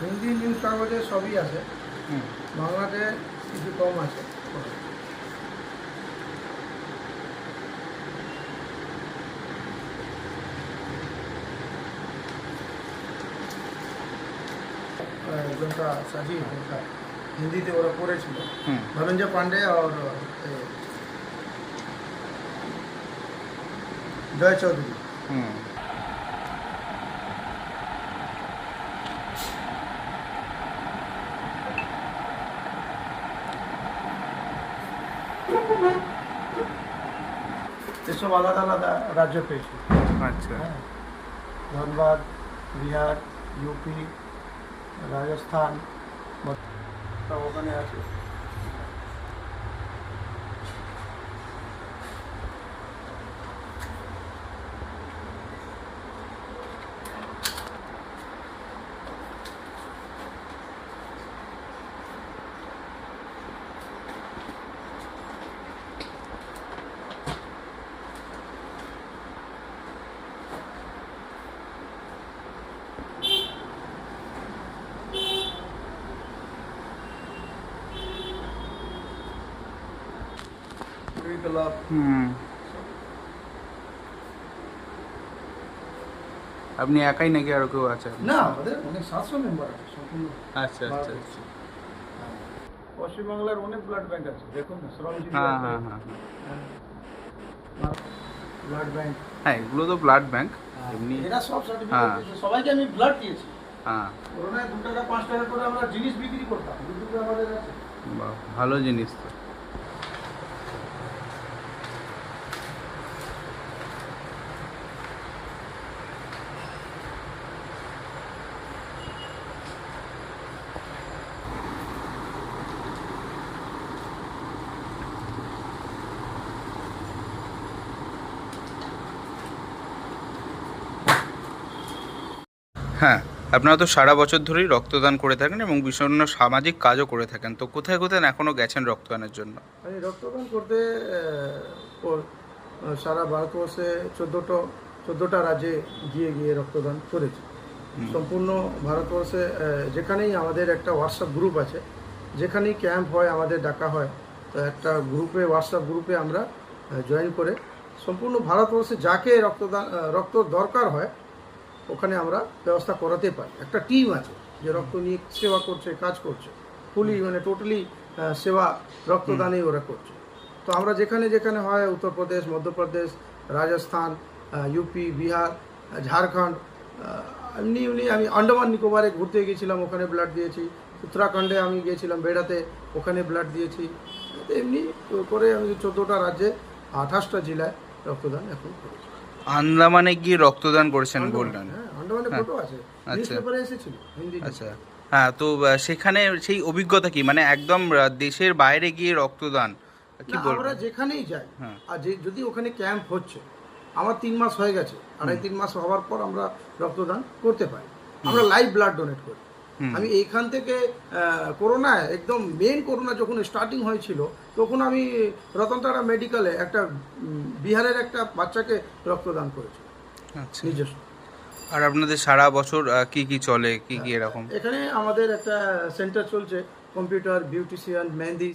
Hindi news কাগজে সবই আছে। বাংলাতে কিছু কম আছে। হিন্দিতে ওরা পড়েছিল হুম। ধনঞ্জয় পান্ডে আর জয় চৌধুরী। এসব আলাদা আলাদা রাজ্য পেয়েছি। আচ্ছা। হ্যাঁ। ধনবাদ বিহার ইউপি রাজস্থান। ওখানে আছে। ক্লাব হুম আপনি একাই নাকি আরও কেউ আছে না আমাদের অনেক সাতশো মেম্বার আছে সম্পূর্ণ। আচ্ছা আচ্ছা আচ্ছা। হ্যাঁ। পশ্চিমবাংলার অনেক ব্লাড ব্যাংক আছে দেখুন না শ্রমজীবী হ্যাঁ হ্যাঁ হ্যাঁ ব্লাড ব্যাংক হ্যাঁ এগুলো তো ব্লাড ব্যাংক এমনি সব সার্টিফিকেট হ্যাঁ। সবাইকে আমি ব্লাড দিয়েছি। হ্যাঁ। করোনায় দু টাকা পাঁচ টাকা করে আমরা জিনিস বিক্রি করতাম আমাদের ভালো জিনিস তো। হ্যাঁ আপনারা তো সারা বছর ধরেই রক্তদান করে থাকেন এবং বিভিন্ন সামাজিক কাজও করে থাকেন। তো কোথায় কোথায় এখনও গেছেন রক্তদানের জন্য? আমি রক্তদান করতে আহ, সারা ভারতবর্ষে চোদ্দোটো চোদ্দোটা রাজ্যে গিয়ে গিয়ে রক্তদান করেছি। সম্পূর্ণ ভারতবর্ষে আহ, যেখানেই আমাদের একটা হোয়াটসঅ্যাপ গ্রুপ আছে যেখানেই ক্যাম্প হয় আমাদের ডাকা হয় তো একটা গ্রুপে হোয়াটসঅ্যাপ গ্রুপে আমরা জয়েন করে সম্পূর্ণ ভারতবর্ষে যাকে রক্তদান আহ, রক্ত দরকার হয় ওখানে আমরা ব্যবস্থা করাতে পারি। একটা টিম আছে যে রক্ত নিয়ে সেবা করছে কাজ করছে। ফুলি মানে টোটালি সেবা রক্তদানেই ওরা করছে। তো আমরা যেখানে যেখানে হয় উত্তরপ্রদেশ মধ্যপ্রদেশ রাজস্থান ইউপি বিহার ঝাড়খণ্ড এমনি এমনি আমি আন্ডামান নিকোবরে ঘুরতে গিয়েছিলাম ওখানে ব্লাড দিয়েছি। উত্তরাখণ্ডে আমি গিয়েছিলাম বেড়াতে ওখানে ব্লাড দিয়েছি। এমনি করে আমি চোদ্দোটা রাজ্যে আঠাশটা জেলায় রক্তদান এখন করেছি। আন্দামানে গিয়ে রক্তদান করেছেন বললেন হ্যাঁ। ফটো আছে আচ্ছা। এসেছিল হিন্দি আচ্ছা। হ্যাঁ তো সেখানে সেই অভিজ্ঞতা কি? মানে একদম দেশের বাইরে গিয়ে রক্তদান কি আমরা যেখানেই যাই হ্যাঁ। আর যদি ওখানে ক্যাম্প হচ্ছে আমার তিন মাস হয়ে গেছে আড়াই তিন মাস হওয়ার পর আমরা রক্তদান করতে পারি। আমরা লাইভ ব্লাড ডোনেট করি। আমি এইখান থেকে আহ, করোনায় একদম মেন করোনা যখন স্টার্টিং হয়েছিল তখন আমি রতনতারা মেডিকেলে একটা বিহারের একটা বাচ্চাকে রক্তদান করেছি। আচ্ছা। নিজস্ব। আর আপনাদের সারা বছর কি কি চলে, কি কি এরকম? এখানে আমাদের একটা সেন্টার চলছে কম্পিউটার বিউটিশিয়ান মেহেন্দি